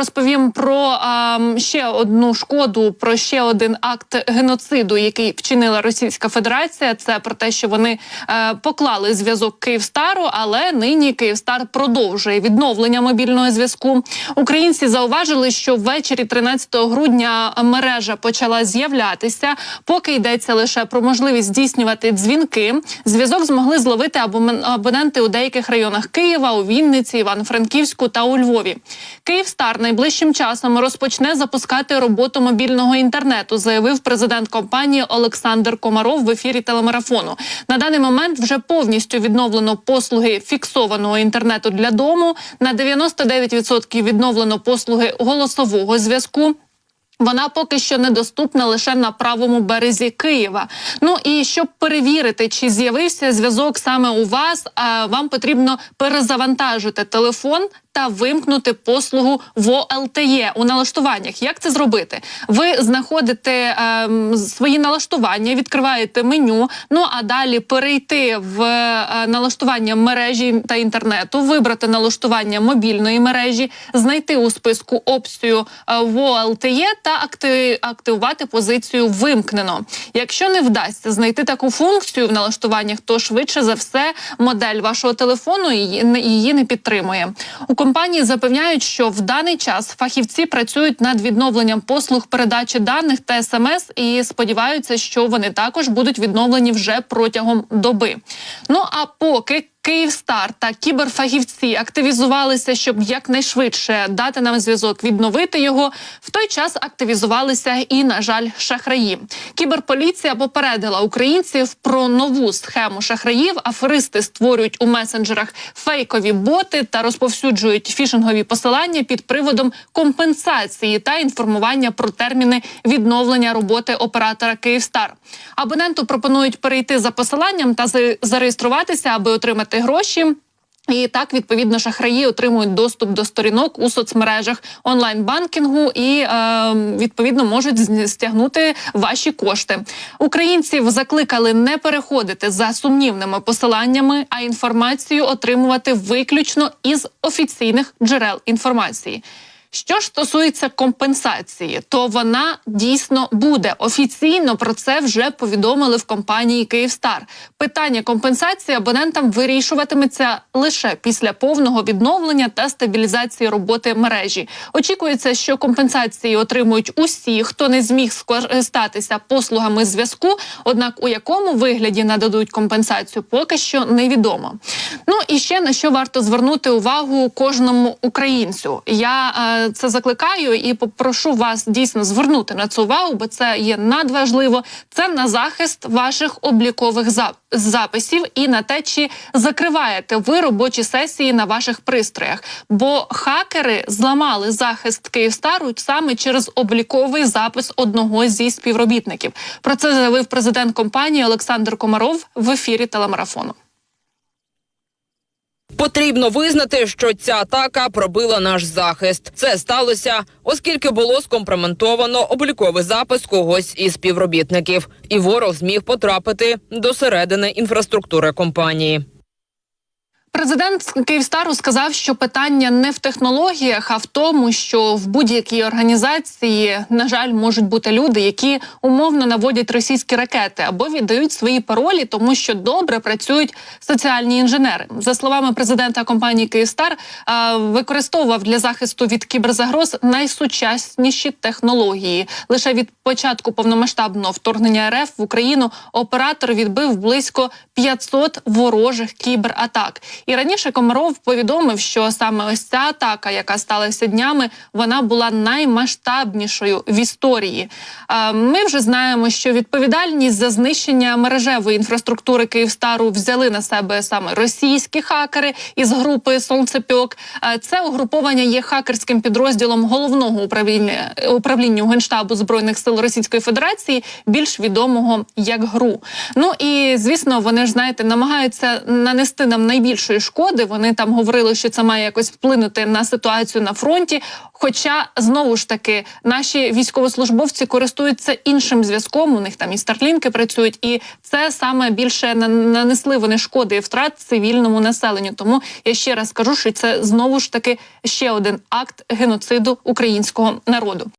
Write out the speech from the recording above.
Розповім про а, ще одну шкоду, про ще один акт геноциду, який вчинила Російська Федерація. Це про те, що вони е, поклали зв'язок Київстару, але нині Київстар продовжує відновлення мобільного зв'язку. Українці зауважили, що ввечері 13 грудня мережа почала з'являтися. Поки йдеться лише про можливість здійснювати дзвінки. Зв'язок змогли зловити абоненти у деяких районах Києва, у Вінниці, Івано-Франківську та у Львові. Київстар найближчим часом розпочне запускати роботу мобільного інтернету, заявив президент компанії Олександр Комаров в ефірі телемарафону. На даний момент вже повністю відновлено послуги фіксованого інтернету для дому. На 99% відновлено послуги голосового зв'язку. Вона поки що недоступна лише на правому березі Києва. Ну і щоб перевірити, чи з'явився зв'язок саме у вас, вам потрібно перезавантажити телефон та вимкнути послугу ВОЛТЕ у налаштуваннях. Як це зробити? Ви знаходите ем, свої налаштування, відкриваєте меню. Ну а далі перейти в е, налаштування мережі та інтернету, вибрати налаштування мобільної мережі, знайти у списку опцію е, ВОЛТЕ та акти- активувати позицію вимкнено. Якщо не вдасться знайти таку функцію в налаштуваннях, то швидше за все модель вашого телефону її, її не підтримує. У компанії запевняють, що в даний час фахівці працюють над відновленням послуг передачі даних та смс і сподіваються, що вони також будуть відновлені вже протягом доби. Ну а поки Київстар та кіберфахівці активізувалися, щоб якнайшвидше дати нам зв'язок, відновити його. В той час активізувалися і, на жаль, шахраї. Кіберполіція попередила українців про нову схему шахраїв. Аферисти створюють у месенджерах фейкові боти та розповсюджують фішингові посилання під приводом компенсації та інформування про терміни відновлення роботи оператора Київстар. Абоненту пропонують перейти за посиланням та за- зареєструватися, аби отримати гроші. І так відповідно шахраї отримують доступ до сторінок у соцмережах онлайн-банкінгу і е, відповідно можуть стягнути ваші кошти. Українців закликали не переходити за сумнівними посиланнями, а інформацію отримувати виключно із офіційних джерел інформації. Що ж стосується компенсації, то вона дійсно буде офіційно про це вже повідомили в компанії Київстар. Питання компенсації абонентам вирішуватиметься лише після повного відновлення та стабілізації роботи мережі. Очікується, що компенсації отримують усі, хто не зміг скористатися послугами зв'язку. Однак у якому вигляді нададуть компенсацію, поки що невідомо. Ну і ще на що варто звернути увагу кожному українцю. Я е, це закликаю і попрошу вас дійсно звернути на це увагу, бо це є надважливо. Це на захист ваших облікових зап- записів і на те, чи закриваєте ви робочі сесії на ваших пристроях. Бо хакери зламали захист Київстару саме через обліковий запис одного зі співробітників. Про це заявив президент компанії Олександр Комаров в ефірі телемарафону. Потрібно визнати, що ця атака пробила наш захист. Це сталося, оскільки було скомпроментовано обліковий запис когось із співробітників, і ворог зміг потрапити до середини інфраструктури компанії. Президент Київстару сказав, що питання не в технологіях, а в тому, що в будь-якій організації, на жаль, можуть бути люди, які умовно наводять російські ракети або віддають свої паролі, тому що добре працюють соціальні інженери. За словами президента компанії Київстар, е, використовував для захисту від кіберзагроз найсучасніші технології. Лише від початку повномасштабного вторгнення РФ в Україну оператор відбив близько 500 ворожих кібератак. І раніше Комаров повідомив, що саме ось ця атака, яка сталася днями, вона була наймасштабнішою в історії. Ми вже знаємо, що відповідальність за знищення мережевої інфраструктури Київстару взяли на себе саме російські хакери із групи Сонцепьок. Це угруповання є хакерським підрозділом головного управління управління генштабу збройних сил Російської Федерації, більш відомого як ГРУ. Ну і звісно, вони ж знаєте, намагаються нанести нам найбільшої фінансової шкоди. Вони там говорили, що це має якось вплинути на ситуацію на фронті. Хоча знову ж таки наші військовослужбовці користуються іншим зв'язком. У них там і старлінки працюють, і це саме більше на- нанесли вони шкоди і втрат цивільному населенню. Тому я ще раз кажу, що це знову ж таки ще один акт геноциду українського народу.